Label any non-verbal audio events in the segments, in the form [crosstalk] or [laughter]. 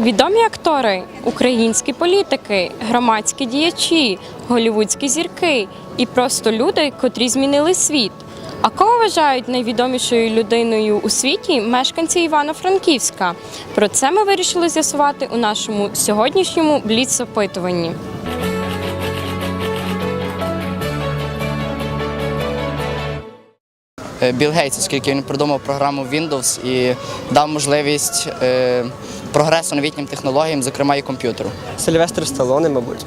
Відомі актори, українські політики, громадські діячі, голівудські зірки і просто люди, котрі змінили світ. А кого вважають найвідомішою людиною у світі мешканці Івано-Франківська? Про це ми вирішили з'ясувати у нашому сьогоднішньому бліц-опитуванні. Е, Білл Гейтс, оскільки він придумав програму Windows і дав можливість е, прогресу новітнім технологіям, зокрема і комп'ютеру. Сильвестр Сталоне, мабуть,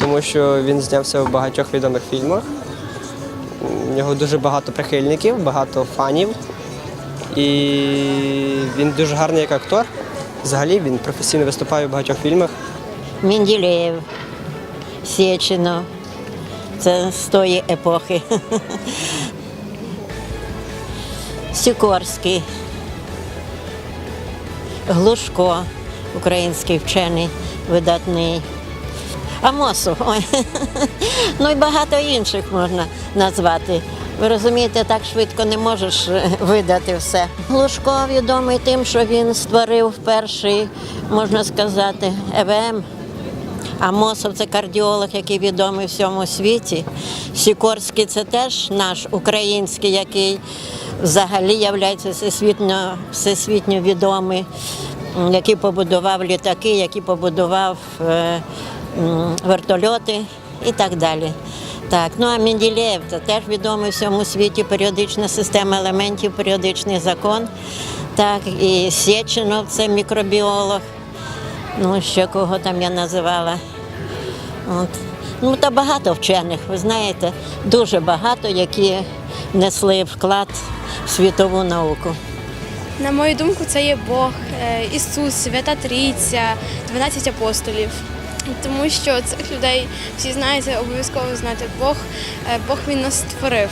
тому що він знявся в багатьох відомих фільмах. У нього дуже багато прихильників, багато фанів. І він дуже гарний як актор. Взагалі він професійно виступає в багатьох фільмах. Мінділеєв, Сєчино. Це з тої епохи. [laughs] Сікорський, Глушко, український вчений, видатний. Амосов, ой. [laughs] ну і багато інших можна назвати. Ви розумієте, так швидко не можеш е, видати все. Глушко відомий тим, що він створив перший, можна сказати, ЕВМ. Амосов це кардіолог, який відомий всьому світі. Сікорський це теж наш український, який взагалі є всесвітньо, всесвітньо відомий, який побудував літаки, який побудував е, вертольоти і так далі. Так, ну а Менділеєв це теж відомий всьому світі періодична система елементів, періодичний закон. Так, і Сєчинов це мікробіолог. Ну, ще кого там я називала. От. Ну, та багато вчених, ви знаєте, дуже багато, які внесли вклад в світову науку. На мою думку, це є Бог, е, Ісус, Свята Трійця, 12 апостолів. Тому що цих людей всі знаєте, обов'язково знати Бог. е, Бог він нас створив.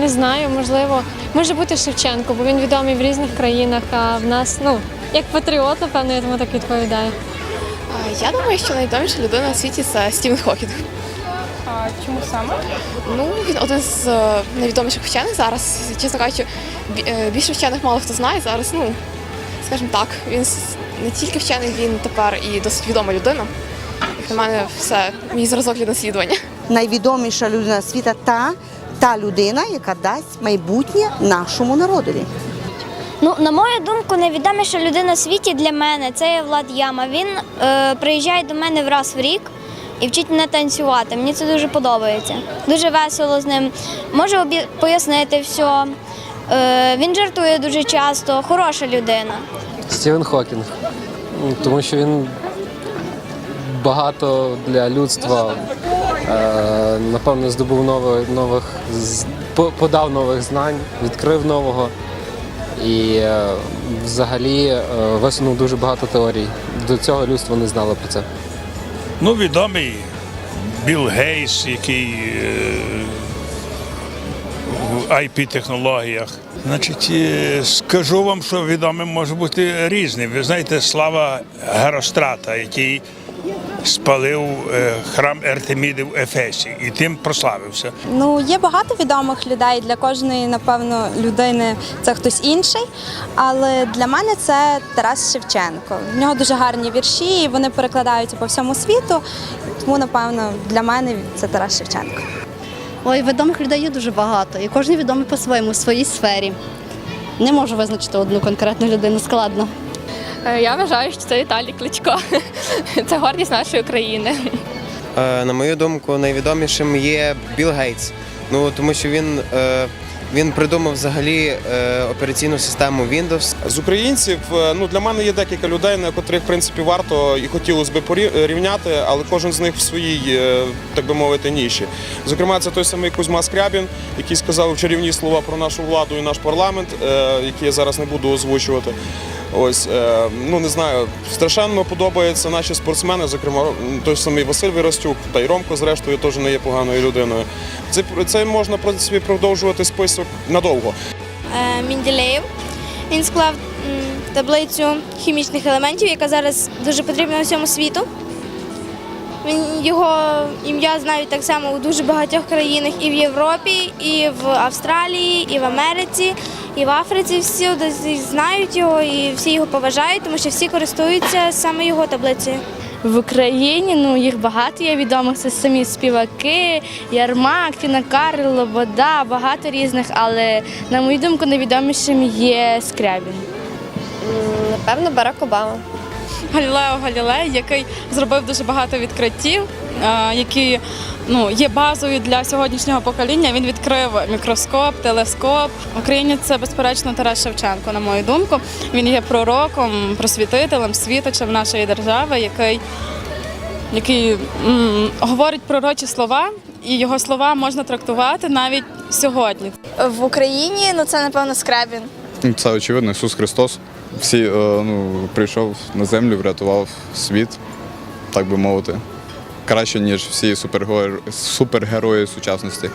Не знаю, можливо, може бути Шевченко, бо він відомий в різних країнах, а в нас, ну, як патріот, напевно, я тому так відповідаю. Я думаю, що найвідоміша людина у світі це Стівен Хокінг. А чому саме? Ну, він один з е, найвідоміших вчених зараз. Чесно кажучи, е, більше вчених мало хто знає зараз. Ну, скажімо так, він не тільки вчений, він тепер і досить відома людина. Як на мене, все, мій зразок для наслідування. найвідоміша людина світу та, та людина, яка дасть майбутнє нашому народові. Ну, на мою думку, найвідоміша людина у світі для мене це є Влад Яма. Він е, приїжджає до мене раз в рік і вчить мене танцювати. Мені це дуже подобається. Дуже весело з ним. Може обі- пояснити все. Е, він жартує дуже часто, хороша людина. Стівен Хокінг. Тому що він багато для людства е, напевно здобув нових, нових подав нових знань, відкрив нового і е, взагалі е, висунув дуже багато теорій. До цього людство не знало про це. Ну, відомий Білл Гейс, який е, в IP-технологіях. Значить, скажу вам, що відомим може бути різним. Ви знаєте, слава Герострата, який спалив е, храм Ертеміди в Ефесі і тим прославився. Ну, є багато відомих людей. Для кожної, напевно, людини це хтось інший. Але для мене це Тарас Шевченко. В нього дуже гарні вірші, і вони перекладаються по всьому світу. Тому, напевно, для мене це Тарас Шевченко. Ой, відомих людей є дуже багато, і кожен відомий по-своєму, в своїй сфері. Не можу визначити одну конкретну людину складно. Е, Я вважаю, що це Віталій Кличко. [laughs] Це гордість нашої країни. Е, На мою думку, найвідомішим є Білл Гейтс. Ну тому що він, е, він придумав взагалі операційну систему Windows. З українців ну для мене є декілька людей, на котрих в принципі варто і хотілося б порівняти, але кожен з них в своїй, так би мовити, ніші. Зокрема, це той самий Кузьма Скрябін, який сказав чарівні слова про нашу владу і наш парламент, які я зараз не буду озвучувати. Ось е, ну не знаю, страшенно подобаються наші спортсмени, зокрема той самий Василь Віростюк та й Ромко, зрештою, теж не є поганою людиною. Це це можна в принципі продовжувати список надовго. Е, Мінділеєв. Він склав таблицю хімічних елементів, яка зараз дуже потрібна всьому світу. Його ім'я знають так само у дуже багатьох країнах і в Європі, і в Австралії, і в Америці, І в Африці всі знають його і всі його поважають, тому що всі користуються саме його таблицею. В Україні ну їх багато є відомих. Це самі співаки, Ярмак, Тіна Карл, Лобода, багато різних, але на мою думку найвідомішим є Скрябін. Напевно, Барак Обама. Галілео Галілей, який зробив дуже багато відкриттів, е, які ну, є базою для сьогоднішнього покоління. Він відкрив мікроскоп, телескоп. В Україні це безперечно Тарас Шевченко, на мою думку. Він є пророком, просвітителем, світочем нашої держави, який, який м, говорить пророчі слова, і його слова можна трактувати навіть сьогодні. В Україні ну це напевно Скрябін. Це очевидно, Ісус Христос. Всі е, ну, прийшов на землю, врятував світ, так би мовити. Краще, ніж всі супергерої, сучасності.